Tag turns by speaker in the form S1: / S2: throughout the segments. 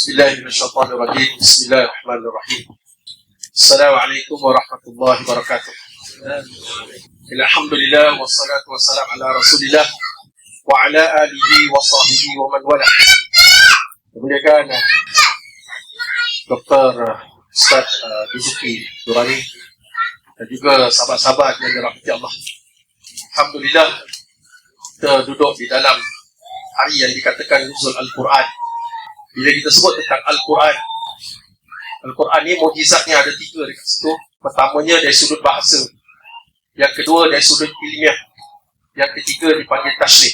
S1: أعوذ بالله من الشيطان الرجيم بسم الله الرحمن الرحيم السلام عليكم ورحمة الله وبركاته الحمد لله والصلاة والسلام على رسول الله وعلى آله وصحبه ومن والاه kemudian Dr. Ustaz uh, Dizuki Durani dan juga sahabat-sahabat yang dirahmati Allah. Alhamdulillah kita duduk di dalam hari yang dikatakan Nuzul Al-Quran. bila kita sebut tentang Al-Quran, Al-Quran ni mujizatnya ada tiga dekat situ. Pertamanya dari sudut bahasa. Yang kedua dari sudut ilmiah. Yang ketiga dipanggil tashrih.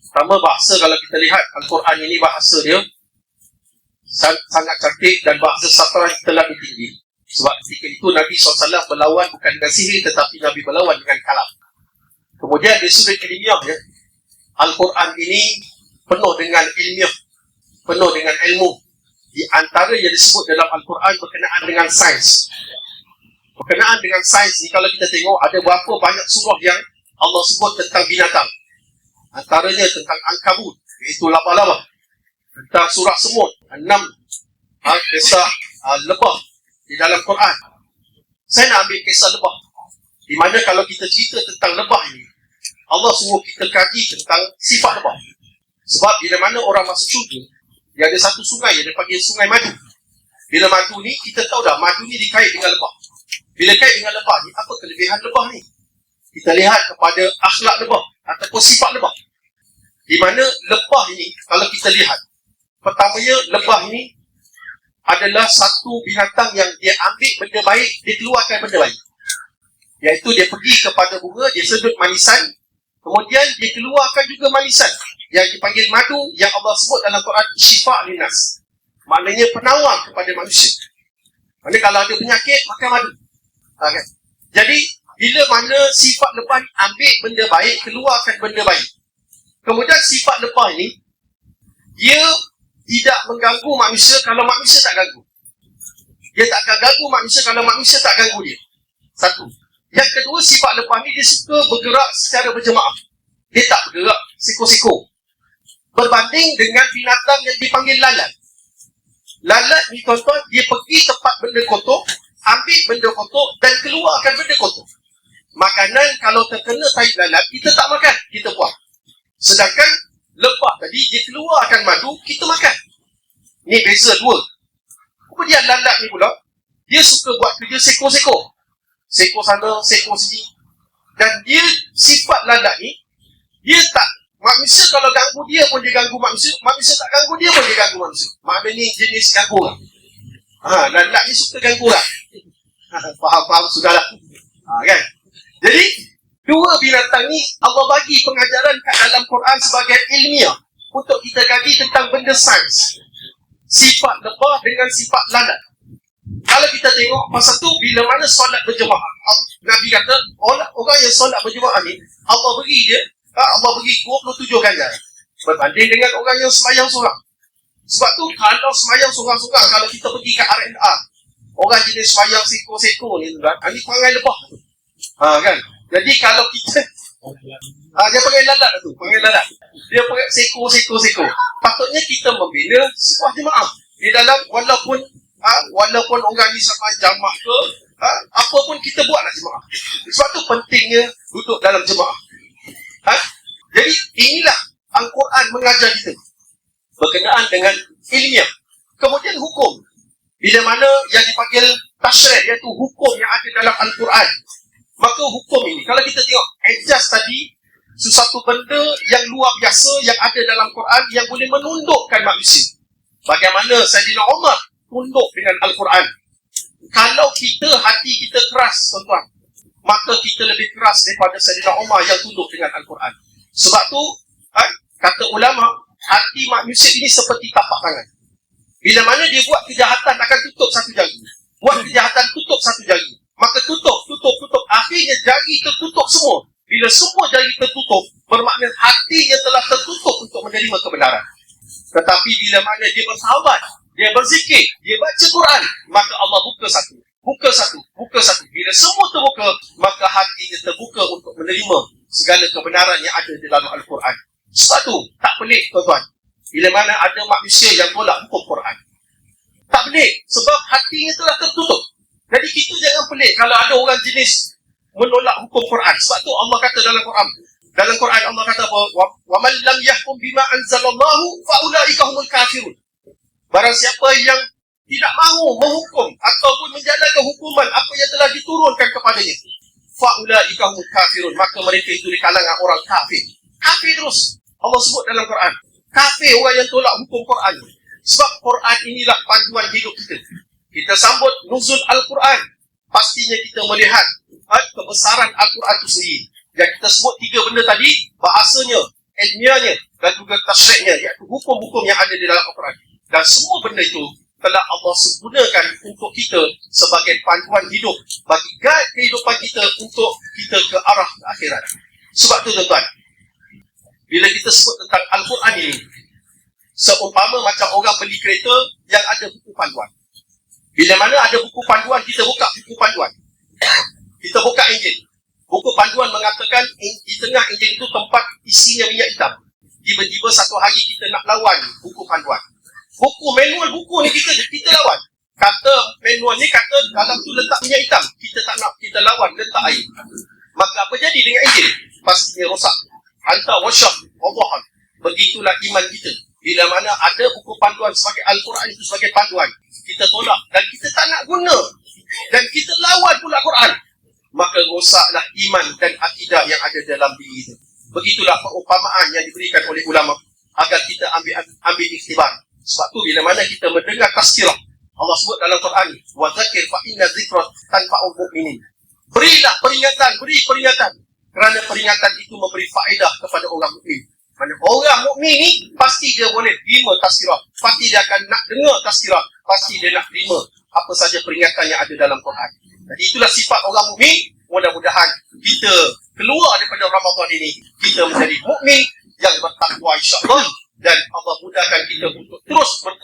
S1: Pertama bahasa kalau kita lihat Al-Quran ini bahasa dia sangat cantik dan bahasa sastra yang telah tinggi. Sebab ketika itu Nabi SAW berlawan bukan dengan sihir tetapi Nabi berlawan dengan kalam. Kemudian dari sudut ilmiah ya, Al-Quran ini penuh dengan ilmiah, penuh dengan ilmu. Di antara yang disebut dalam Al-Quran berkenaan dengan sains. Berkenaan dengan sains ni kalau kita tengok ada berapa banyak surah yang Allah sebut tentang binatang. Antaranya tentang angkabut, iaitu laba-laba. Tentang surah semut, enam ha, kisah ha, lebah di dalam Quran. Saya nak ambil kisah lebah. Di mana kalau kita cerita tentang lebah ini, Allah suruh kita kaji tentang sifat lebah. Sebab bila mana orang masuk syurga, dia ada satu sungai yang dipanggil sungai madu. Bila madu ni, kita tahu dah madu ni dikait dengan lebah. Bila kait dengan lebah ni, apa kelebihan lebah ni? Kita lihat kepada akhlak lebah ataupun sifat lebah. Di mana lebah ini, kalau kita lihat, pertamanya lebah ini adalah satu binatang yang dia ambil benda baik, dia keluarkan benda baik. Iaitu dia pergi kepada bunga, dia sedut manisan, Kemudian dia keluarkan juga manisan yang dipanggil madu yang Allah sebut dalam Quran syifa linas. Maknanya penawar kepada manusia. Maknanya kalau ada penyakit, makan madu. Ha, kan? Jadi, bila mana sifat lebah ni ambil benda baik, keluarkan benda baik. Kemudian sifat lebah ni, dia tidak mengganggu manusia kalau manusia tak ganggu. Dia tak akan ganggu manusia kalau manusia tak ganggu dia. Satu. Yang kedua, sifat lepas ni dia suka bergerak secara berjemaah. Dia tak bergerak siko-siko. Berbanding dengan binatang yang dipanggil lalat. Lalat ni tuan-tuan, dia pergi tempat benda kotor, ambil benda kotor dan keluarkan benda kotor. Makanan kalau terkena tahi lalat, kita tak makan, kita buang. Sedangkan lepas tadi, dia keluarkan madu, kita makan. Ni beza dua. Kemudian lalat ni pula, dia suka buat kerja seko-seko seekor sana, seekor sini. Dan dia sifat ladak ni, dia tak, manusia kalau ganggu dia pun dia ganggu manusia, manusia tak ganggu dia pun dia ganggu manusia. Maknanya ni jenis ganggu lah. Ha, ladak ni suka ganggu lah. Faham-faham sudahlah. Ha, kan? Jadi, dua binatang ni Allah bagi pengajaran kat dalam Quran sebagai ilmiah untuk kita kaji tentang benda sains. Sifat lebah dengan sifat ladak kalau kita tengok masa tu bila mana solat berjemaah Nabi kata orang, orang yang solat berjemaah ni Allah beri dia Allah beri 27 ganjaran berbanding dengan orang yang semayang seorang sebab tu kalau semayang seorang-seorang kalau kita pergi ke R&A orang jenis semayang seko-seko ni tuan ha, ni perangai lebah tu. Ha, kan? Jadi kalau kita ha, dia panggil lalat tu panggil lalat. Dia panggil seko-seko-seko. Patutnya kita membina sebuah jemaah. Di dalam walaupun ha, walaupun orang ni sama jamaah ke, ha, apa pun kita buat nak jemaah. Sebab tu pentingnya duduk dalam jemaah. Jadi inilah Al-Quran mengajar kita berkenaan dengan ilmiah. Kemudian hukum. Bila mana yang dipanggil tashrih iaitu hukum yang ada dalam Al-Quran. Maka hukum ini, kalau kita tengok adjust tadi, sesuatu benda yang luar biasa yang ada dalam Quran yang boleh menundukkan manusia. Bagaimana Sayyidina Umar tunduk dengan Al-Quran. Kalau kita hati kita keras, tuan-tuan, maka kita lebih keras daripada Sayyidina Umar yang tunduk dengan Al-Quran. Sebab tu, kan, kata ulama, hati manusia ini seperti tapak tangan. Bila mana dia buat kejahatan akan tutup satu jari. Buat kejahatan tutup satu jari. Maka tutup, tutup, tutup. Akhirnya jari tertutup semua. Bila semua jari tertutup, bermakna hatinya telah tertutup untuk menerima kebenaran. Tetapi bila mana dia bersahabat, dia berzikir, dia baca Quran, maka Allah buka satu. Buka satu, buka satu. Bila semua terbuka, maka hatinya terbuka untuk menerima segala kebenaran yang ada di dalam Al-Quran. Sebab tu, tak pelik tuan-tuan. Bila mana ada manusia yang tolak hukum Quran. Tak pelik. Sebab hatinya telah tertutup. Jadi kita jangan pelik kalau ada orang jenis menolak hukum Quran. Sebab tu Allah kata dalam Quran. Dalam Quran Allah kata apa? "Wa- wa man lam yahkum bima anzalallahu fa ulaika humul kafirun." Barang siapa yang tidak mahu menghukum ataupun menjalankan hukuman apa yang telah diturunkan kepadanya, fa ulaika humul kafirun, maka mereka itu di kalangan orang kafir. Kafir terus. Allah sebut dalam Quran. Kafir orang yang tolak hukum Quran. Sebab Quran inilah panduan hidup kita. Kita sambut nuzul Al-Quran. Pastinya kita melihat uh, kebesaran Al-Quran itu sendiri. Yang kita sebut tiga benda tadi, bahasanya, ilmiahnya, dan juga tasyriknya, iaitu hukum-hukum yang ada di dalam Al-Quran. Dan semua benda itu Allah gunakan untuk kita sebagai panduan hidup bagi guide kehidupan kita untuk kita ke arah akhirat. Sebab tu tuan-tuan, bila kita sebut tentang Al-Quran ini, seumpama macam orang beli kereta yang ada buku panduan. Bila mana ada buku panduan, kita buka buku panduan. Kita buka enjin. Buku panduan mengatakan di tengah enjin itu tempat isinya minyak hitam. Tiba-tiba satu hari kita nak lawan buku panduan. Buku manual buku ni kita kita lawan. Kata manual ni kata dalam tu letak minyak hitam. Kita tak nak kita lawan letak air. Maka apa jadi dengan enjin? Pastinya rosak. Hantar workshop. Allah. Begitulah iman kita. Bila mana ada buku panduan sebagai Al-Quran itu sebagai panduan. Kita tolak dan kita tak nak guna. Dan kita lawan pula Quran. Maka rosaklah iman dan akidah yang ada dalam diri kita. Begitulah perumpamaan yang diberikan oleh ulama agar kita ambil ambil ikhtibar. Sebab tu bila mana kita mendengar tazkirah Allah sebut dalam Quran wa zakir fa inna zikra tanfa'ul mu'minin. Berilah peringatan, beri peringatan. Kerana peringatan itu memberi faedah kepada orang mukmin. Mana orang mukmin ni pasti dia boleh terima tazkirah. Pasti dia akan nak dengar tazkirah. Pasti dia nak terima apa saja peringatan yang ada dalam Quran. Jadi itulah sifat orang mukmin. Mudah-mudahan kita keluar daripada Ramadan ini kita menjadi mukmin yang bertakwa insya-Allah dan Allah mudahkan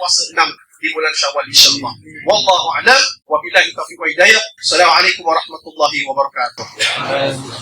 S1: berpuasa enam di bulan Syawal insya-Allah. Wallahu a'lam wa billahi taufiq wa hidayah. Assalamualaikum warahmatullahi wabarakatuh.